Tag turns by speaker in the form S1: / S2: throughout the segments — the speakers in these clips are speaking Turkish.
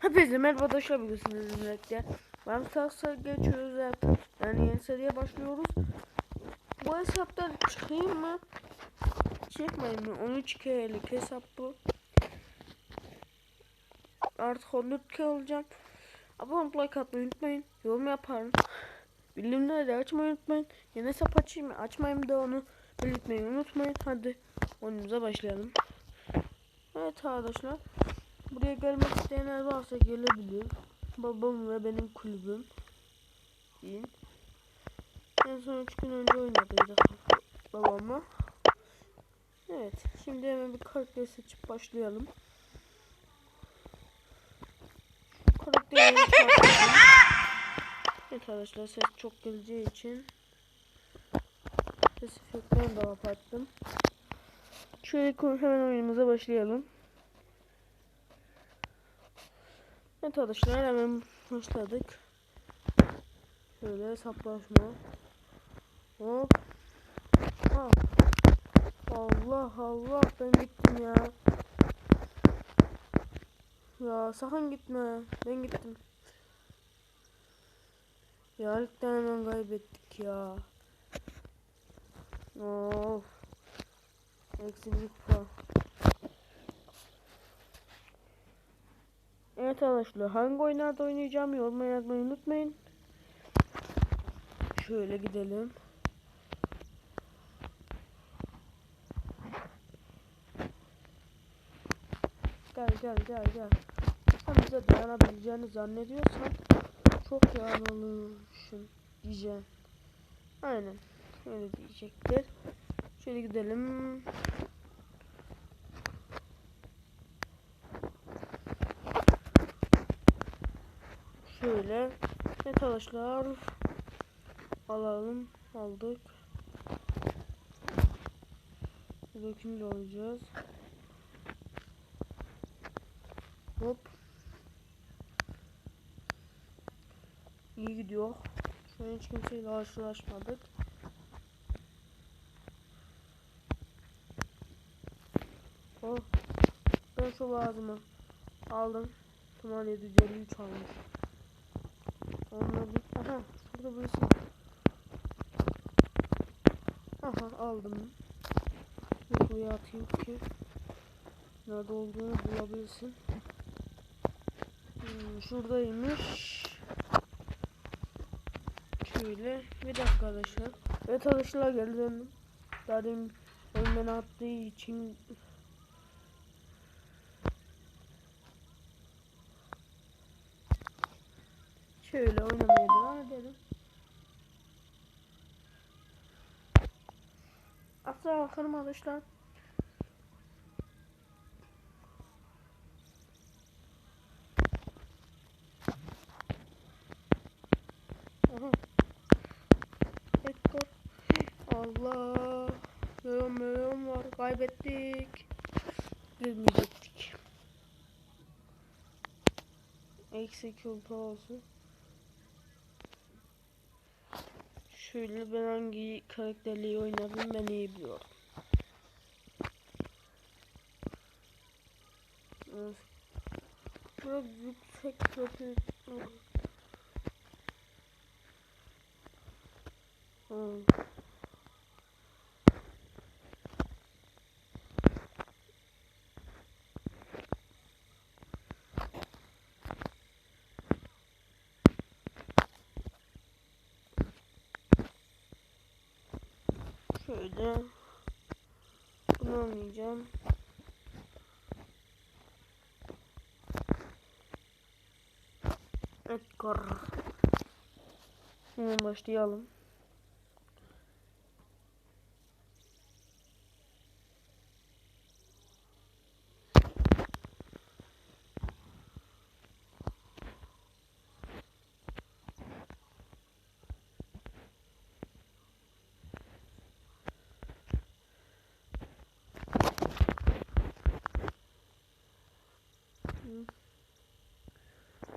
S1: Hepinize merhaba arkadaşlar sizinle birlikte Ben saksa geçiyoruz. Yani yeni seriye başlıyoruz. Bu hesaptan çıkayım mı? Çıkmayayım mı? 13 k'lik hesap bu. Artık 14 k olacağım Abone like atmayı unutmayın. Yorum yaparım. Bildirimleri de açmayı unutmayın. Yeni hesap açayım mı? Açmayayım da onu belirtmeyi unutmayın. Hadi oyunumuza başlayalım. Evet arkadaşlar Buraya gelmek isteyenler varsa gelebilir. Babam ve benim kulübüm. Değil. En son 3 gün önce oynadıydık babamla. Evet. Şimdi hemen bir karakter seçip başlayalım. Karakteri. Evet arkadaşlar ses çok geleceği için ses efektlerini de kapattım. Şöyle hemen oyunumuza başlayalım. Evet arkadaşlar hemen başladık. Şöyle hesaplaşma. Hop. Ha. Allah Allah ben gittim ya. Ya sakın gitme. Ben gittim. Ya ilkten hemen kaybettik ya. Of. Eksi bir. Evet arkadaşlar hangi oyunlarda oynayacağım yoruma yazmayı unutmayın. Şöyle gidelim. Gel gel gel gel. Bize dayanabileceğini zannediyorsan çok yanılmışsın diyeceğim. Aynen. Öyle diyecektir. Şöyle gidelim. Şöyle. Evet arkadaşlar. Alalım. Aldık. Buradakini de alacağız. Hop. İyi gidiyor. Şu an hiç kimseyle karşılaşmadık. Oh. Ben şu lazımı aldım. Tamam 753 almış. Onları aha şurada birisi. Aha aldım. Buraya atayım ki nerede olduğunu bulabilsin. Hmm, şuradaymış. Şöyle bir dakika arkadaşlar. Evet arkadaşlar döndüm. Daha demin attığı için Şöyle oynamaya devam edelim. Asla. Aha. Ekor. Allah. Yoyom var. Kaybettik. Girmeyecektik. Eksi kültü olsun. Şöyle ben hangi karakterliği oynadım ben iyi biliyorum. Çok yüksek kötü. Hmm. Şöyle bunu oynayacağım. Edgar. Hemen başlayalım.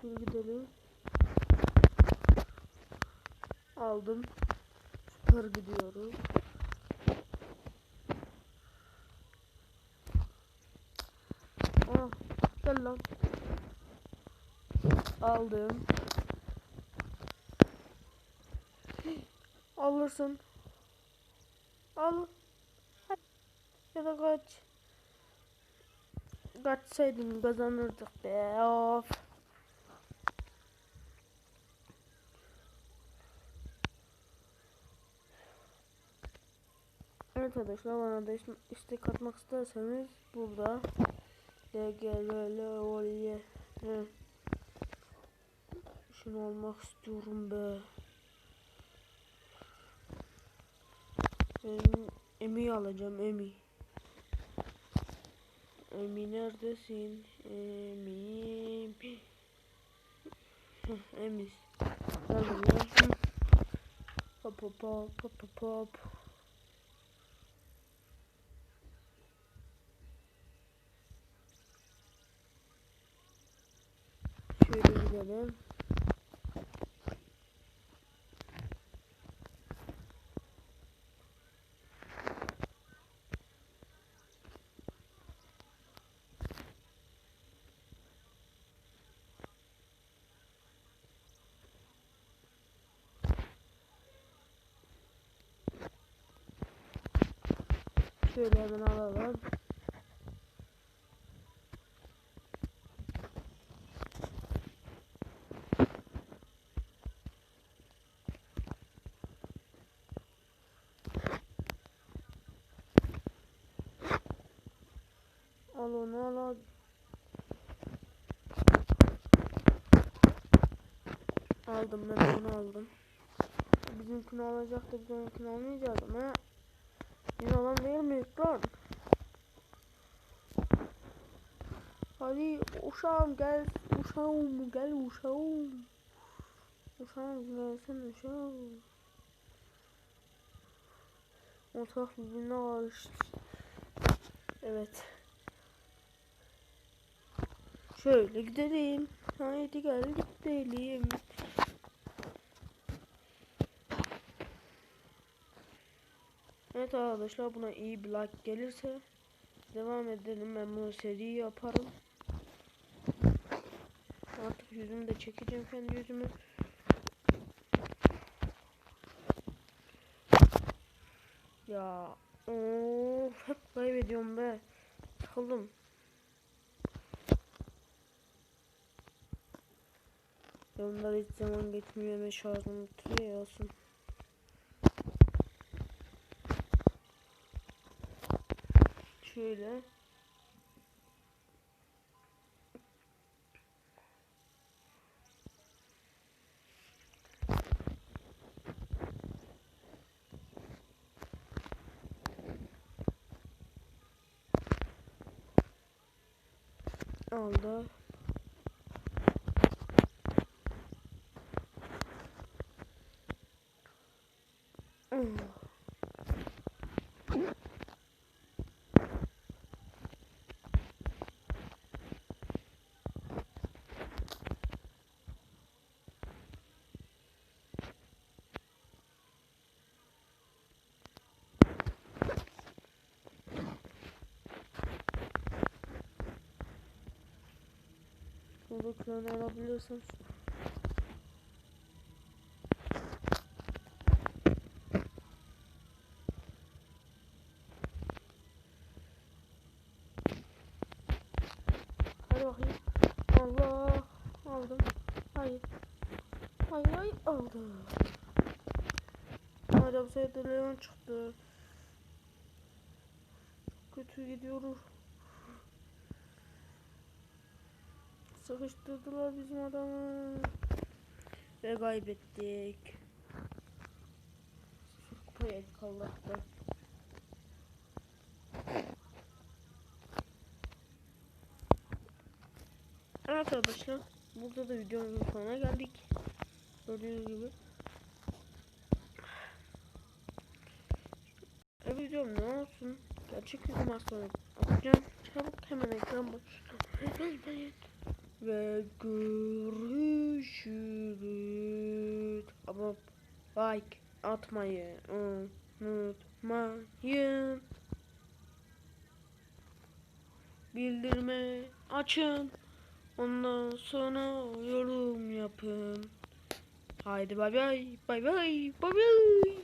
S1: Şimdi gidelim. Aldım. Süper gidiyoruz. Ah, gel lan. Aldım. Alırsın. Al. Ya da kaç. Kaçsaydın kazanırdık be. Of. Evet arkadaşlar bana da is- istek atmak isterseniz burada DGLL ne şunu olmak istiyorum be ben Emi alacağım Emi Emi neredesin? Emi Emi Gel buraya. Hop hop hop hop hop hop. Şöyle gidelim. Şöyle hemen alalım. Al onu al al. Aldım ben onu aldım. Bizimkini alacaktı biz onunkini almayacaktım ha. Biz olan değil miyiz lan? Hadi uşağım gel uşağım gel uşağım. Uşağım gelsin uşağım. Ortak birbirine karıştı. Evet. Şöyle gidelim. Haydi gel gidelim. Arkadaşlar buna iyi bir like gelirse devam edelim. Ben bunu seri yaparım. Artık yüzümü de çekeceğim kendi yüzümü. Ya of hep kaybediyorum be. Sıkıldım. Yanımda hiç zaman geçmiyor ve şarjım ya olsun. Şöyle. Aldı. Hmm. Buradakilerini alabiliyorsun. Hadi bakayım. Allah. Aldım. Hayır. Hayır hayır aldım. Hala bu sefer Leon çıktı. Çok kötü gidiyoruz. Sıkıştırdılar bizim adamı. Ve kaybettik. Kupaya yedik Allah'tan. Evet arkadaşlar. Burada da videonun sonuna geldik. Gördüğünüz gibi. E videom ne olsun? Gerçek yüzüm sonra atacağım. Çabuk hemen ekran başına. Ve görüşürüz. Ama like atmayı unutmayın. Bildirme açın. Ondan sonra yorum yapın. Haydi bay bay. Bay bay. Bay bay.